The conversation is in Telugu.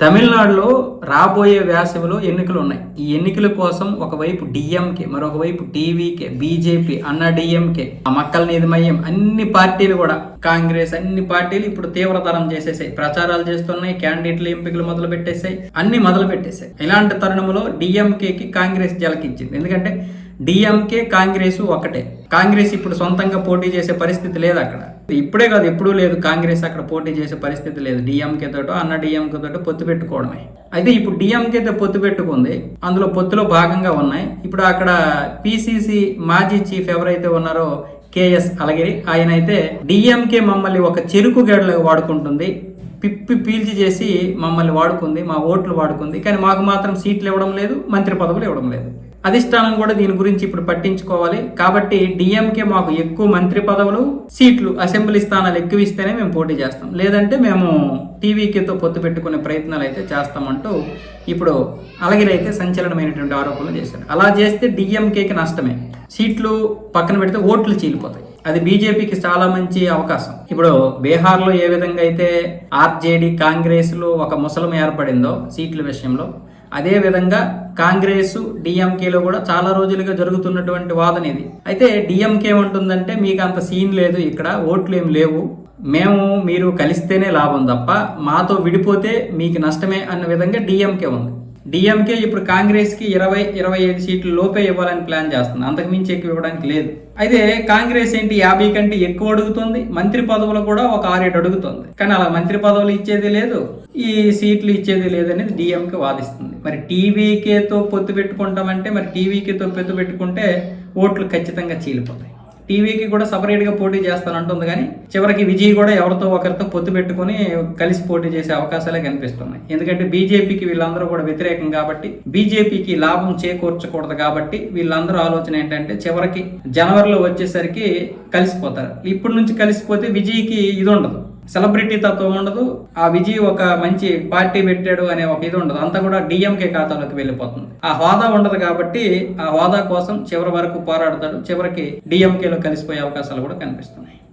తమిళనాడులో రాబోయే వేసవిలో ఎన్నికలు ఉన్నాయి ఈ ఎన్నికల కోసం ఒకవైపు డిఎంకే మరొక వైపు టీవీకే బీజేపీ అన్న డిఎంకే మక్కల నిధమయ్యం అన్ని పార్టీలు కూడా కాంగ్రెస్ అన్ని పార్టీలు ఇప్పుడు తీవ్రతరం చేసేసాయి. ప్రచారాలు చేస్తున్నాయి క్యాండిడేట్ల ఎంపికలు మొదలు పెట్టేసాయి అన్ని మొదలు పెట్టేసాయి ఇలాంటి తరుణంలో డిఎంకేకి కాంగ్రెస్ జలకిచ్చింది. ఎందుకంటే డిఎంకే కాంగ్రెస్ ఒకటే. కాంగ్రెస్ ఇప్పుడు సొంతంగా పోటీ చేసే పరిస్థితి లేదు అక్కడ. ఇప్పుడే కాదు ఎప్పుడూ లేదు. కాంగ్రెస్ అక్కడ పోటీ చేసే పరిస్థితి లేదు. డిఎంకే తోటో అన్న డిఎంకే తోటో పొత్తు పెట్టుకోవడమే. అయితే ఇప్పుడు డిఎంకేతో పొత్తు పెట్టుకుంది. అందులో పొత్తులో భాగంగా ఉన్నాయి. ఇప్పుడు అక్కడ పిసిసి మాజీ చీఫ్ ఎవరైతే ఉన్నారో కేఎస్ అలగిరి ఆయన అయితే డిఎంకే మమ్మల్ని ఒక చెరుకు గడలకు వాడుకుంటుంది. పిప్పి పీల్చి చేసి మమ్మల్ని వాడుకుంది. మా ఓట్లు వాడుకుంది. కానీ మాకు మాత్రం సీట్లు ఇవ్వడం లేదు మంత్రి పదవులు ఇవ్వడం లేదు. అధిష్టానం కూడా దీని గురించి ఇప్పుడు పట్టించుకోవాలి. కాబట్టి డిఎంకే మాకు ఎక్కువ మంత్రి పదవులు సీట్లు అసెంబ్లీ స్థానాలు ఎక్కువ ఇస్తేనే మేము పోటీ చేస్తాం. లేదంటే మేము టీవీకేతో పొత్తు పెట్టుకునే ప్రయత్నాలు అయితే చేస్తామంటూ ఇప్పుడు అలగిరైతే సంచలనమైనటువంటి ఆరోపణలు చేశారు. అలా చేస్తే డిఎంకేకి నష్టమే. సీట్లు పక్కన పెడితే ఓట్లు చీలిపోతాయి. అది బీజేపీకి చాలా మంచి అవకాశం. ఇప్పుడు బీహార్లో ఏ విధంగా అయితే ఆర్జేడీ కాంగ్రెస్లో ఒక ముసలం ఏర్పడిందో సీట్ల విషయంలో అదే విధంగా కాంగ్రెస్ డిఎంకేలో కూడా చాలా రోజులుగా జరుగుతున్నటువంటి వాదన ఇది. అయితే డిఎంకే ఏమంటుందంటే మీకు అంత సీన్ లేదు ఇక్కడ ఓట్లు ఏం లేవు. మేము మీరు కలిస్తేనే లాభం తప్ప మాతో విడిపోతే మీకు నష్టమే అన్న విధంగా డిఎంకే ఉంది. డిఎంకే ఇప్పుడు కాంగ్రెస్కి ఇరవై ఇరవై ఐదు సీట్లు లోపే ఇవ్వాలని ప్లాన్ చేస్తుంది. అంతకుమించి ఎక్కువ ఇవ్వడానికి లేదు. అయితే కాంగ్రెస్ ఏంటి యాభై కంటే ఎక్కువ అడుగుతుంది? మంత్రి పదవులు కూడా ఒక ఆరేడు అడుగుతుంది. కానీ అలా మంత్రి పదవులు ఇచ్చేది లేదు. ఈ సీట్లు ఇచ్చేది లేదు అనేది డిఎంకే వాదిస్తుంది. మరి టీవీకేతో పొత్తు పెట్టుకుంటామంటే మరి టీవీకేతో పొత్తు పెట్టుకుంటే ఓట్లు ఖచ్చితంగా చీలిపోతాయి. టీవీకి కూడా సపరేట్గా పోటీ చేస్తానంటుంది కానీ చివరికి విజయ్ కూడా ఎవరితో ఒకరితో పొత్తు పెట్టుకుని కలిసి పోటీ చేసే అవకాశాలే కనిపిస్తున్నాయి. ఎందుకంటే బీజేపీకి వీళ్ళందరూ కూడా వ్యతిరేకం కాబట్టి బీజేపీకి లాభం చేకూర్చకూడదు కాబట్టి వీళ్ళందరూ ఆలోచన ఏంటంటే చివరికి జనవరిలో వచ్చేసరికి కలిసిపోతారు. ఇప్పటి నుంచి కలిసిపోతే విజయ్కి ఇది ఉండదు. సెలబ్రిటీ తత్వం ఉండదు. ఆ విజయ్ ఒక మంచి పార్టీ పెట్టాడు అనే ఒక ఇది ఉండదు. అంతా కూడా డిఎంకే ఖాతాలోకి వెళ్ళిపోతుంది. ఆ హోదా ఉండదు కాబట్టి ఆ హోదా కోసం చివరి వరకు పోరాడతాడు. చివరికి డిఎంకేలో కలిసిపోయే అవకాశాలు కూడా కనిపిస్తున్నాయి.